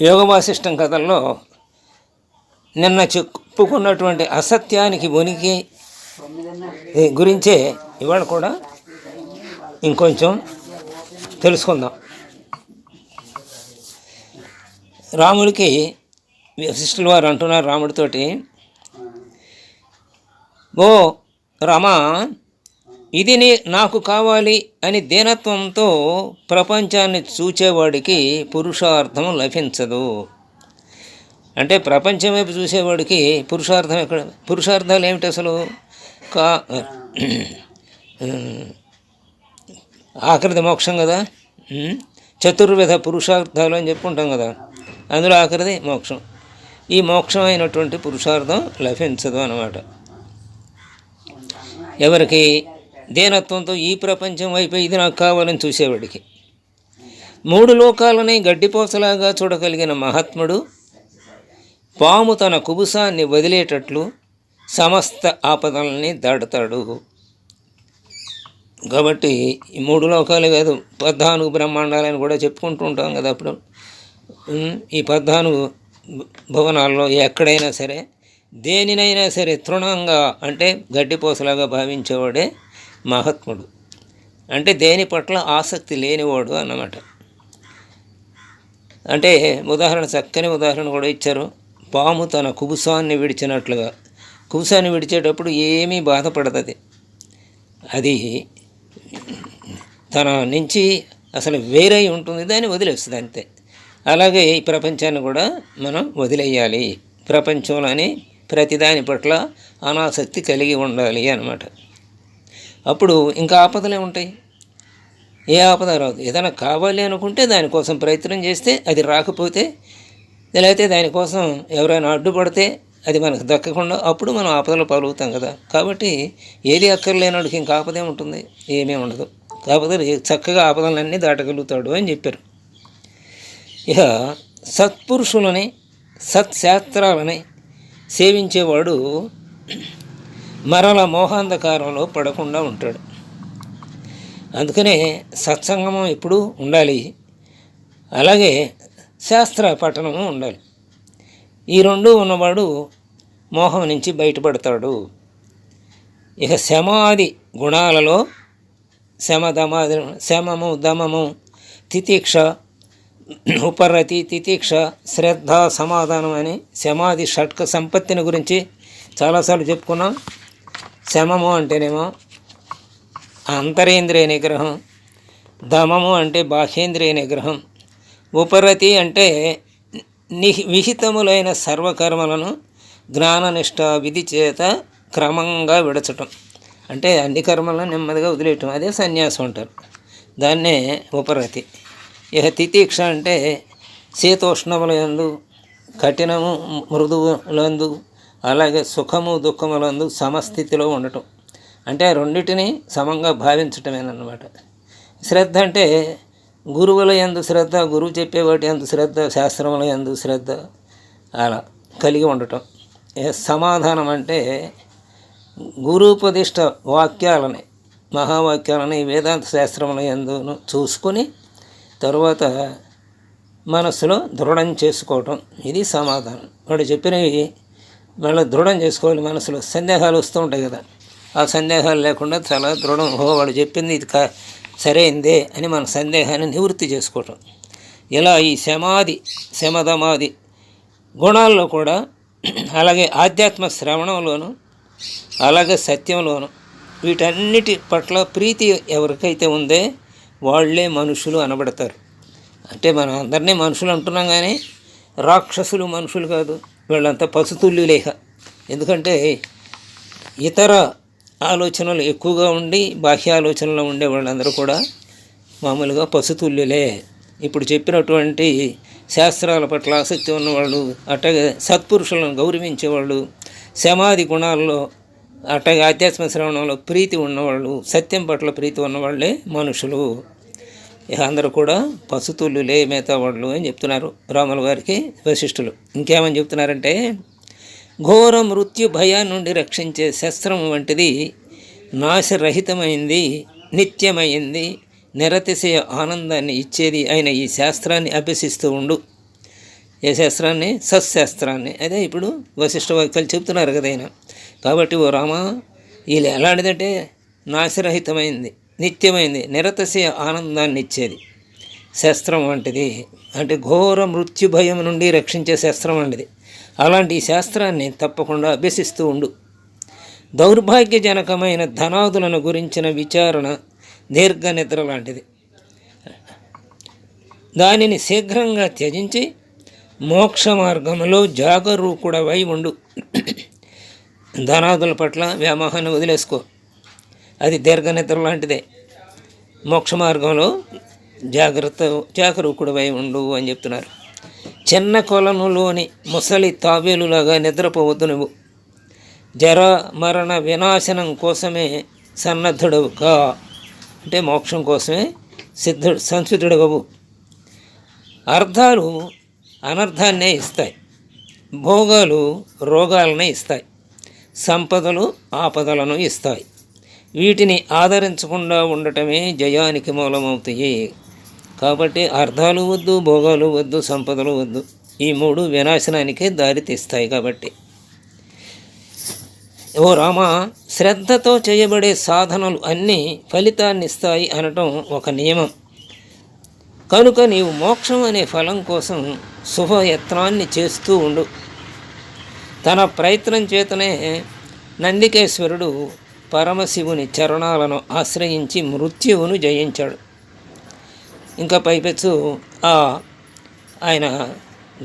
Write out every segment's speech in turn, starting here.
యోగ వాసిష్టం కథల్లో నిన్న చెప్పుకున్నటువంటి అసత్యానికి ఉనికి గురించే ఇవాళ కూడా ఇంకొంచెం తెలుసుకుందాం. రాముడికి వశిష్ఠుల వారు అంటున్నారు రాముడితోటి ఓ రమా ఇది నాకు కావాలి అని దీనత్వంతో ప్రపంచాన్ని చూచేవాడికి పురుషార్థం లభించదు. అంటే ప్రపంచం వైపు చూసేవాడికి పురుషార్థం ఎక్కడ? పురుషార్థాలు ఏమిటి అసలు? కా ఆకృతి మోక్షం కదా? చతుర్విధ పురుషార్థాలు అని చెప్పుకుంటాం కదా. అందులో ఆఖరిది మోక్షం. ఈ మోక్షం అయినటువంటి పురుషార్థం లభించదు అన్నమాట. ఎవరికి? దేనత్వంతో ఈ ప్రపంచం వైపు ఇది నాకు కావాలని చూసేవాడికి. మూడు లోకాలని గడ్డిపోసలాగా చూడగలిగిన మహాత్ముడు పాము తన కుబుసాన్ని వదిలేటట్లు సమస్త ఆపదలని దాటుతాడు. కాబట్టి ఈ మూడు లోకాలు కాదు పద్నాలుగు బ్రహ్మాండాలని కూడా చెప్పుకుంటూ ఉంటాం కదా అప్పుడు. ఈ పద్నాలుగు భువనాల్లో ఎక్కడైనా సరే దేనినైనా సరే తృణంగా అంటే గడ్డిపోసలాగా భావించేవాడే మహాత్ముడు. అంటే దేని పట్ల ఆసక్తి లేనివాడు అన్నమాట. అంటే ఉదాహరణ చక్కని ఉదాహరణ కూడా ఇచ్చారు. పాము తన కుబుసాన్ని విడిచినట్లుగా. కుబుసాన్ని విడిచేటప్పుడు ఏమీ బాధపడదు అది తన నుంచి అసలు వేరే ఉంటుంది దాన్ని వదిలేస్తుంది అంతే. అలాగే ఈ ప్రపంచాన్ని కూడా మనం వదిలేయాలి. ప్రపంచంలోని ప్రతిదాని పట్ల అనాసక్తి కలిగి ఉండాలి అన్నమాట. అప్పుడు ఇంకా ఆపదలే ఉంటాయి. ఏ ఆపద రాదు. ఏదైనా కావాలి అనుకుంటే దానికోసం ప్రయత్నం చేస్తే అది రాకపోతే లేకపోతే దానికోసం ఎవరైనా అడ్డుపడితే అది మనకు దక్కకుండా అప్పుడు మనం ఆపదలు పాల్గొతాం కదా. కాబట్టి ఏది అక్కర్లేనాడికి ఇంకా ఆపదే ఉంటుంది. ఏమీ ఉండదు. కాకపోతే చక్కగా ఆపదలన్నీ దాటగలుగుతాడు అని చెప్పారు. ఇక సత్పురుషులని సత్శాస్త్రాలని సేవించేవాడు మరల మోహాంధకారంలో పడకుండా ఉంటాడు. అందుకనే సత్సంగమం ఎప్పుడూ ఉండాలి. అలాగే శాస్త్ర పఠనము ఉండాలి. ఈ రెండు ఉన్నవాడు మోహం నుంచి బయటపడతాడు. ఇక శమాది గుణాలలో శమ దమాది శమము దమము తితీక్ష ఉపరతి తితీక్ష శ్రద్ధ సమాధానం అని శమాది షట్క సంపత్తిని గురించి చాలాసార్లు చెప్పుకున్నాం. శమము అంటేనేమో అంతరేంద్రియ నిగ్రహం. దమము అంటే బాహ్యేంద్రియ నిగ్రహం. ఉపరతి అంటే ని విహితములైన సర్వకర్మలను జ్ఞాననిష్ట విధి చేత క్రమంగా విడచటం. అంటే అన్ని కర్మలను నెమ్మదిగా వదిలేయటం. అదే సన్యాసం అంటారు. దాన్నే ఉపరతి. ఇక తితీక్ష అంటే శీతోష్ణములందు కఠినము మృదువులందు అలాగే సుఖము దుఃఖములందు సమస్థితిలో ఉండటం. అంటే ఆ రెండింటిని సమంగా భావించటమేనమాట శ్రద్ధ అంటే గురువుల యందు శ్రద్ధ గురువు చెప్పేవాటి ఎందు శ్రద్ధ శాస్త్రముల యందు శ్రద్ధ అలా కలిగి ఉండటం. సమాధానం అంటే గురుపదిష్ట వాక్యాలని మహావాక్యాలని వేదాంత శాస్త్రముల యందును చూసుకొని తరువాత మనస్సులో దృఢం చేసుకోవటం. ఇది సమాధానం. వాడు చెప్పినవి మళ్ళీ దృఢం చేసుకోవాలి మనసులో. సందేహాలు వస్తూ ఉంటాయి కదా. ఆ సందేహాలు లేకుండా చాలా దృఢం. ఓ వాడు చెప్పింది ఇది కా సరైందే అని మన సందేహాన్ని నివృత్తి చేసుకోవటం. ఇలా ఈ శమాది శమధమాది గుణాల్లో కూడా అలాగే ఆధ్యాత్మ శ్రవణంలోను అలాగే సత్యంలోను వీటన్నిటి పట్ల ప్రీతి ఎవరికైతే ఉందే వాళ్ళే మనుషులు అనబడతారు. అంటే మనం అందరినీ మనుషులు అంటున్నాం కానీ రాక్షసులు మనుషులు కాదు. వీళ్ళంతా పసుతుల్యులేహ ఎందుకంటే ఇతర ఆలోచనలు ఎక్కువగా ఉండి బాహ్య ఆలోచనలో ఉండే వాళ్ళందరూ కూడా మామూలుగా పసుతుల్యులే. ఇప్పుడు చెప్పినటువంటి శాస్త్రాల పట్ల ఆసక్తి ఉన్నవాళ్ళు అట్టగే సత్పురుషులను గౌరవించేవాళ్ళు సమాధి గుణాల్లో అట్టగే ఆధ్యాత్మ శ్రవణంలో ప్రీతి ఉన్నవాళ్ళు సత్యం పట్ల ప్రీతి ఉన్నవాళ్ళే మనుషులు. అందరూ కూడా పసుతుల్యులే మిగతా వాళ్ళు అని చెప్తున్నారు రాముల వారికి వశిష్ఠులు. ఇంకేమని చెప్తున్నారంటే ఘోర మృత్యు భయాన్ని నుండి రక్షించే శస్త్రం వంటిది నాశరహితమైంది నిత్యమైంది నిరతిశయ ఆనందాన్ని ఇచ్చేది అయిన ఈ శాస్త్రాన్ని అభ్యసిస్తూ ఉండు. ఏ శాస్త్రాన్ని? సత్శాస్త్రాన్ని. అదే ఇప్పుడు వశిష్ఠ వాక్యాలు చెప్తున్నారు కదా ఆయన కాబట్టి ఓ రామ వీళ్ళు ఎలాంటిదంటే నాశరహితమైంది నిత్యమైంది. నిరతశయ ఆనందాన్ని ఇచ్చేది. శాస్త్రం వంటిది. అంటే ఘోర మృత్యు భయం నుండి రక్షించే శాస్త్రం వంటిది. అలాంటి ఈ శాస్త్రాన్ని తప్పకుండా అభ్యసిస్తూ ఉండు. దౌర్భాగ్యజనకమైన ధనాదులను గురించిన విచారణ దీర్ఘ నిద్ర లాంటిది. దానిని శీఘ్రంగా త్యజించి మోక్ష మార్గంలో జాగరూకుడవై ఉండు. ధనాదుల పట్ల వ్యామోహాన్ని వదిలేసుకో. అది దీర్ఘ నిద్ర లాంటిదే. మోక్ష మార్గంలో జాగ్రత్త జాగరూకుడవై ఉండు అని చెప్తున్నారు. చిన్న కొలనులోని ముసలి తాబేలులాగా నిద్రపోవద్దు నువ్వు. జర మరణ వినాశనం కోసమే సన్నద్ధుడవు కా అంటే మోక్షం కోసమే సిద్ధుడు సంసిద్ధుడవు అర్థాలు అనర్థాన్నే ఇస్తాయి. భోగాలు రోగాలనే ఇస్తాయి. సంపదలు ఆపదలను ఇస్తాయి. వీటిని ఆదరించకుండా ఉండటమే జయానికి మూలమవుతాయి. కాబట్టి అర్థాలు వద్దు భోగాలు వద్దు సంపదలు వద్దు ఈ మూడు వినాశనానికే దారి తీస్తాయి కాబట్టి. ఓ రామ శ్రద్ధతో చేయబడే సాధనలు అన్నీ ఫలితాన్ని ఇస్తాయి అనటం ఒక నియమం. కనుక నీవు మోక్షం అనే ఫలం కోసం శుభయత్నాన్ని చేస్తూ ఉండు. తన ప్రయత్నం చేతనే నందికేశ్వరుడు పరమశివుని చరణాలను ఆశ్రయించి మృత్యువును జయించాడు. ఇంకా పైపెచ్చు ఆ ఆయన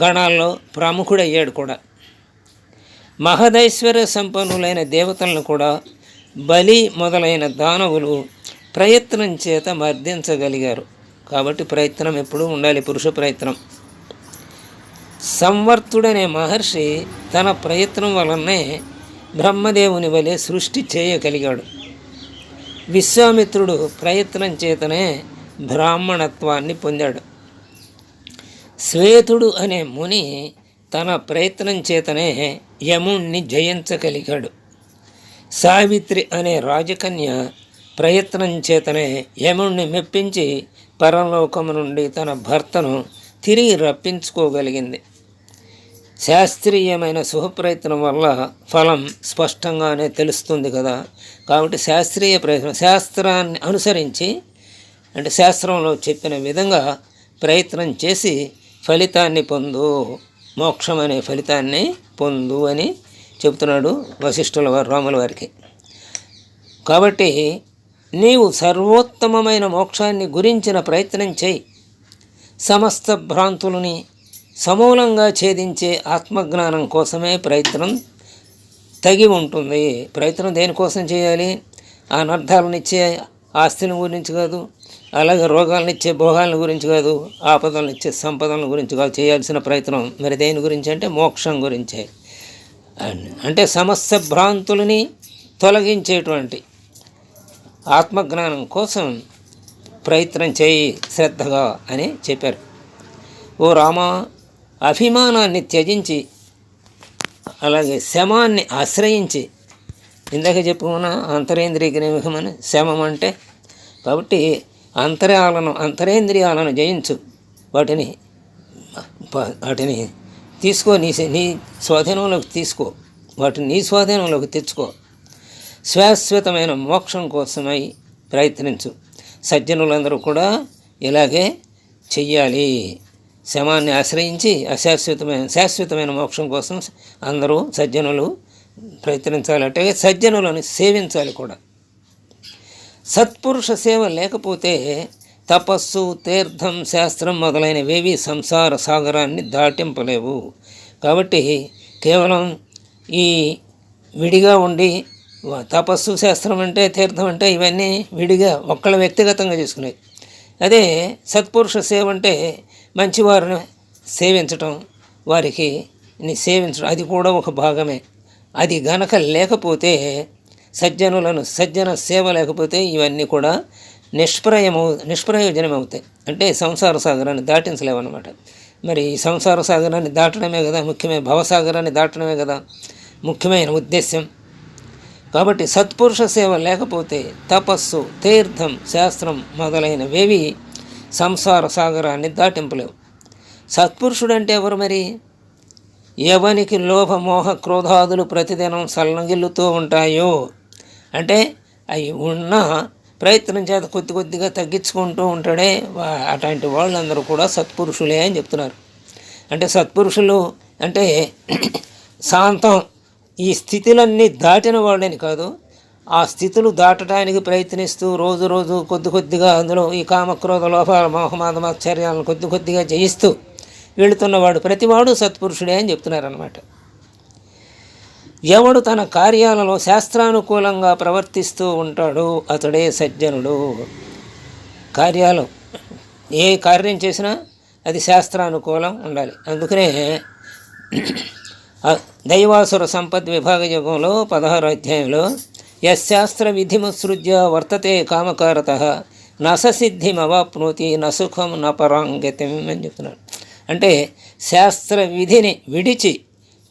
గణాల్లో ప్రముఖుడయ్యాడు కూడా. మహదైశ్వర్య సంపన్నులైన దేవతలను కూడా బలి మొదలైన దానవులు ప్రయత్నం చేత మర్దించగలిగారు. కాబట్టి ప్రయత్నం ఎప్పుడూ ఉండాలి పురుష ప్రయత్నం. సంవర్తుడనే మహర్షి తన ప్రయత్నం వలనే బ్రహ్మదేవుని వలె సృష్టి చేయగలిగాడు. విశ్వామిత్రుడు ప్రయత్నం చేతనే బ్రాహ్మణత్వాన్ని పొందాడు. శ్వేతుడు అనే ముని తన ప్రయత్నం చేతనే యముణ్ణి జయించగలిగాడు. సావిత్రి అనే రాజకన్య ప్రయత్నం చేతనే యముణ్ణి మెప్పించి పరలోకము నుండి తన భర్తను తిరిగి రప్పించుకోగలిగింది. శాస్త్రీయమైన శుభప్రయత్నం వల్ల ఫలం స్పష్టంగానే తెలుస్తుంది కదా. కాబట్టి శాస్త్రీయ ప్రయత్నం శాస్త్రాన్ని అనుసరించి అంటే శాస్త్రంలో చెప్పిన విధంగా ప్రయత్నం చేసి ఫలితాన్ని పొందు మోక్షం అనే ఫలితాన్ని పొందు అని చెబుతున్నాడు వశిష్ఠుల వారు రాముల వారికి. కాబట్టి నీవు సర్వోత్తమమైన మోక్షాన్ని గురించిన ప్రయత్నం చేయి. సమస్త భ్రాంతులని సమూలంగా ఛేదించే ఆత్మజ్ఞానం కోసమే ప్రయత్నం తగి ఉంటుంది. ప్రయత్నం దేనికోసం చేయాలి? అనర్థాలనిచ్చే ఇచ్చే ఆస్తిని గురించి కాదు అలాగే రోగాలను ఇచ్చే భోగాలను గురించి కాదు ఆపదలను ఇచ్చే సంపదలను గురించి కాదు చేయాల్సిన ప్రయత్నం. మరి దేని గురించి అంటే మోక్షం గురించే. అంటే సమస్య భ్రాంతులని తొలగించేటువంటి ఆత్మజ్ఞానం కోసం ప్రయత్నం చేయి శ్రద్ధగా అని చెప్పారు. ఓ రామ అభిమానాన్ని త్యజించి అలాగే శమాన్ని ఆశ్రయించి ఇందాక చెప్పుకున్న అంతరేంద్రియ నిమిషమని శమం అంటే కాబట్టి అంతరాలను అంతరేంద్రియాలను జయించు. వాటిని వాటిని తీసుకో నీ నీ స్వాధీనంలోకి తీసుకో. వాటిని నీ స్వాధీనంలోకి తెచ్చుకో. శాశ్వతమైన మోక్షం కోసమై ప్రయత్నించు. సజ్జనులందరూ కూడా ఇలాగే చెయ్యాలి. శమాన్ని ఆశ్రయించి అశాశ్వతమైన శాశ్వతమైన మోక్షం కోసం అందరూ సజ్జనులు ప్రయత్నించాలి. అంటే సజ్జనులను సేవించాలి కూడా. సత్పురుష సేవ లేకపోతే తపస్సు తీర్థం శాస్త్రం మొదలైనవేవి సంసార సాగరాన్ని దాటింపలేవు. కాబట్టి కేవలం ఈ విడిగా ఉండి తపస్సు శాస్త్రం అంటే తీర్థం అంటే ఇవన్నీ విడిగా ఒక్కళ్ళ వ్యక్తిగతంగా చేసుకునేవి. అదే సత్పురుష సేవ అంటే మంచివారిని సేవించటం వారికి సేవించడం అది కూడా ఒక భాగమే. అది గనక లేకపోతే సజ్జనులను సజ్జన సేవ లేకపోతే ఇవన్నీ కూడా నిష్ప్రయమవు నిష్ప్రయోజనమవుతాయి. అంటే సంసార సాగరాన్ని దాటించలేవన్నమాట. మరి ఈ సంసార సాగరాన్ని దాటడమే కదా ముఖ్యమైన భవసాగరాన్ని దాటడమే కదా ముఖ్యమైన ఉద్దేశ్యం. కాబట్టి సత్పురుష సేవ లేకపోతే తపస్సు తీర్థం శాస్త్రం మొదలైనవేవి సంసార సాగరాన్ని దాటింపలేవు. సత్పురుషుడు అంటే ఎవరు మరి? ఎవనికి లోభ మోహ క్రోధాదులు ప్రతిదినం సల్లగిల్లుతూ ఉంటాయో? అంటే అవి ఉన్న ప్రయత్నం చేత కొద్ది కొద్దిగా తగ్గించుకుంటూ ఉంటాడే వా- వాళ్ళందరూ కూడా సత్పురుషులే అని చెప్తున్నారు. అంటే సత్పురుషులు అంటే శాంతం ఈ స్థితులన్నీ దాటిన వాళ్ళని కాదు ఆ స్థితులు దాటడానికి ప్రయత్నిస్తూ రోజు రోజు కొద్ది కొద్దిగా అందులో ఈ కామక్రోధ లోపాల మోహమాదమాశ్చర్యాలను కొద్ది కొద్దిగా జయిస్తూ వెళుతున్నవాడు ప్రతివాడు సత్పురుషుడే అని చెప్తున్నారనమాట ఎవడు తన కార్యాలలో శాస్త్రానుకూలంగా ప్రవర్తిస్తూ ఉంటాడో అతడే సజ్జనుడు. కార్యాలు ఏ కార్యం చేసినా అది శాస్త్రానుకూలం ఉండాలి. అందుకనే దైవాసుర సంపద్ విభాగ యుగంలో పదహారు అధ్యాయంలో యశాస్త్ర విధిముత్సృజ్య వర్తతే కామకారత. నససిద్ధిమవాప్నోతి నసుఖం న పరాంగతిం అని చెప్తున్నాడు. అంటే శాస్త్ర విధిని విడిచి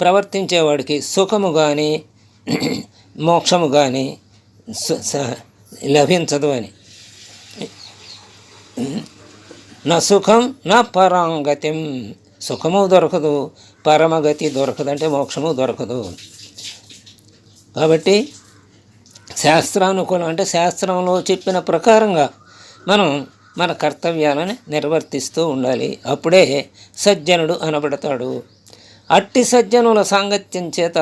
ప్రవర్తించేవాడికి సుఖము కానీ మోక్షము కానీ సు- స- లభించదు అని. నా సుఖం నా పరాంగతిం సుఖము దొరకదు పరమగతి దొరకదు అంటే మోక్షము దొరకదు. కాబట్టి శాస్త్రానుకూలం అంటే శాస్త్రంలో చెప్పిన ప్రకారంగా మనం మన కర్తవ్యాలను నిర్వర్తిస్తూ ఉండాలి. అప్పుడే సజ్జనుడు అనబడతాడు. అట్టి సజ్జనుల సాంగత్యం చేత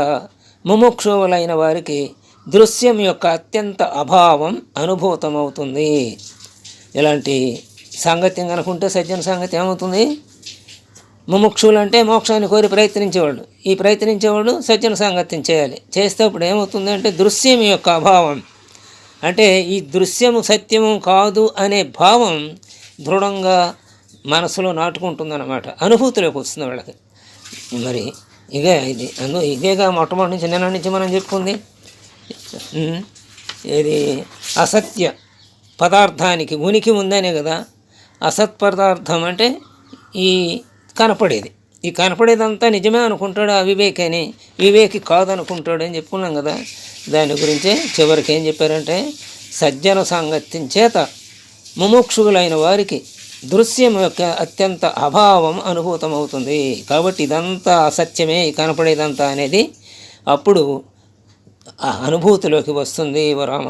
ముముక్షువులైన వారికి దృశ్యం యొక్క అత్యంత అభావం అనుభూతమవుతుంది. ఇలాంటి సాంగత్యం కనుకుంటే సజ్జన సాంగత్యం ఏమవుతుంది? ముముక్షులు అంటే మోక్షాన్ని కోరి ప్రయత్నించేవాళ్ళు ఈ ప్రయత్నించేవాడు సజ్జన సాంగత్యం చేయాలి. చేస్తే అప్పుడు ఏమవుతుంది అంటే దృశ్యం యొక్క అభావం. అంటే ఈ దృశ్యము సత్యము కాదు అనే భావం దృఢంగా మనసులో నాటుకుంటుందన్నమాట. అనుభూతిలోకి వస్తుంది వాళ్ళకి. మరి ఇదే ఇది. అందు ఇదేగా మొట్టమొదటి నుంచి నిన్న నుంచి మనం చెప్పుకుంది. ఇది అసత్య పదార్థానికి ఉనికి ఉందనే కదా. అసత్ పదార్థం అంటే ఈ కనపడేది. ఈ కనపడేదంతా నిజమే అనుకుంటాడు అవివేకి అని వివేకి కాదనుకుంటాడు అని చెప్పుకున్నాం కదా. దాని గురించే చివరికి ఏం చెప్పారంటే సజ్జన సాంగత్యం చేత ముముక్షువులైన వారికి దృశ్యం యొక్క అత్యంత అభావం అనుభూతమవుతుంది. కాబట్టి ఇదంతా అసత్యమే కనపడేదంతా అనేది అప్పుడు అనుభూతిలోకి వస్తుంది వరామ.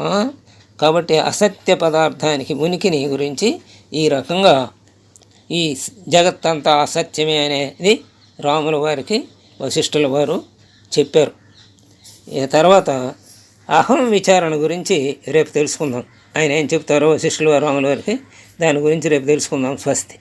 కాబట్టి అసత్య పదార్థానికి ఉనికిని గురించి ఈ రకంగా ఈ జగత్తంతా అసత్యమే అనేది రాముల వారికి వశిష్ఠుల వారు చెప్పారు. ఈ తర్వాత అహం విచారణ గురించి రేపు తెలుసుకుందాం. ఆయన ఏం చెప్తారో వశిష్ఠుల వారు రాముల వారికి దాని గురించి రేపు తెలుసుకుందాం. స్వస్తి.